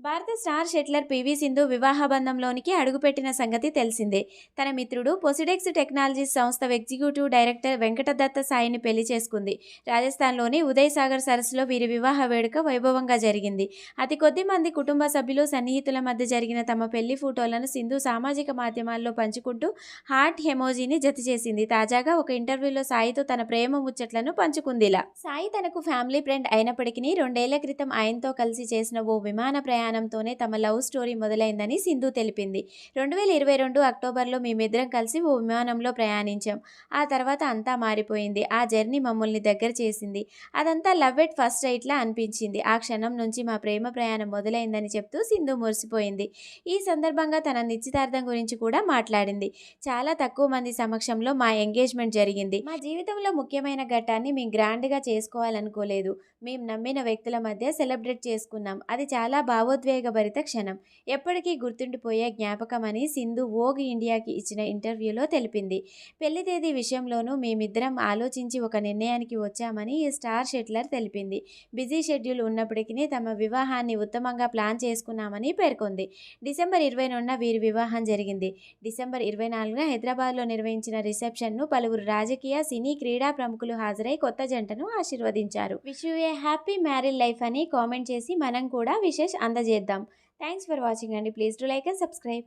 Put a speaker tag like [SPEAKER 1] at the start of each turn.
[SPEAKER 1] భారత star shuttler PV Sindhu వివాహ బంధంలోనికి అడుగుపెట్టిన సంగతి తెలిసిందే. తన మిత్రుడు పొసిడెక్స్ టెక్నాలజీస్ సంస్థ ఎగ్జిక్యూటివ్ డైరెక్టర్ వెంకటదత్త సాయిని పెళ్ళి చేసుకుంది. రాజస్థాన్లోని ఉదయ్ సాగర్ సరస్సులో వీరి వివాహ వేడుక వైభవంగా జరిగింది. అతి కొద్ది మంది కుటుంబ సభ్యులు సన్నిహితుల మధ్య జరిగిన తమ పెళ్ళి ఫోటోలను సింధు సామాజిక మాధ్యమాల్లో పంచుకుంటూ హార్ట్ హెమోజీని జత చేసింది. తాజాగా ఒక ఇంటర్వ్యూలో సాయితో తన ప్రేమ ముచ్చట్లను పంచుకుందిలా. సాయి తనకు ఫ్యామిలీ ఫ్రెండ్ అయినప్పటికీ రెండేళ్ళ క్రితం ఆయనతో కలిసి చేసిన ఓ విమాన ప్రయాణం ప్రయాణంతోనే తమ లవ్ స్టోరీ మొదలైందని సింధు తెలిపింది. రెండు వేల ఇరవై రెండు అక్టోబర్లో మేమిద్దరం కలిసి ఓ విమానంలో ప్రయాణించాం. ఆ తర్వాత అంతా మారిపోయింది. ఆ జర్నీ మమ్మల్ని దగ్గర చేసింది. అదంతా లవ్ ఎట్ ఫస్ట్ సైట్లా అనిపించింది. ఆ క్షణం నుంచి మా ప్రేమ ప్రయాణం మొదలైందని చెప్తూ సింధు మురిసిపోయింది. ఈ సందర్భంగా తన నిశ్చితార్థం గురించి కూడా మాట్లాడింది. చాలా తక్కువ మంది సమక్షంలో మా ఎంగేజ్మెంట్ జరిగింది. మా జీవితంలో ముఖ్యమైన ఘట్టాన్ని మేము గ్రాండ్గా చేసుకోవాలనుకోలేదు. మేము నమ్మిన వ్యక్తుల మధ్య సెలబ్రేట్ చేసుకున్నాం. అది చాలా భావోద్వేగభరిత క్షణం. ఎప్పటికీ గుర్తుండిపోయే జ్ఞాపకం అని సింధు ఓగ్ ఇండియాకి ఇచ్చిన ఇంటర్వ్యూలో తెలిపింది. పెళ్ళి తేదీ విషయంలోనూ మేమిద్దరం ఆలోచించి ఒక నిర్ణయానికి వచ్చామని ఈ స్టార్ షెట్లర్ తెలిపింది. బిజీ షెడ్యూల్ ఉన్నప్పటికీ తమ వివాహాన్ని ఉత్తమంగా ప్లాన్ చేసుకున్నామని పేర్కొంది. డిసెంబర్ ఇరవై రెండున వీరి వివాహం జరిగింది. డిసెంబర్ ఇరవై నాలుగున హైదరాబాద్లో నిర్వహించిన రిసెప్షన్ను పలువురు రాజకీయ సినీ క్రీడా ప్రముఖులు హాజరై కొత్త జంటను ఆశీర్వదించారు. Wish you a happy married life అని కామెంట్ చేసి మనం కూడా విషెస్ చేద్దాం. థ్యాంక్స్ ఫర్ వాచింగ్ అండి. Please to like and subscribe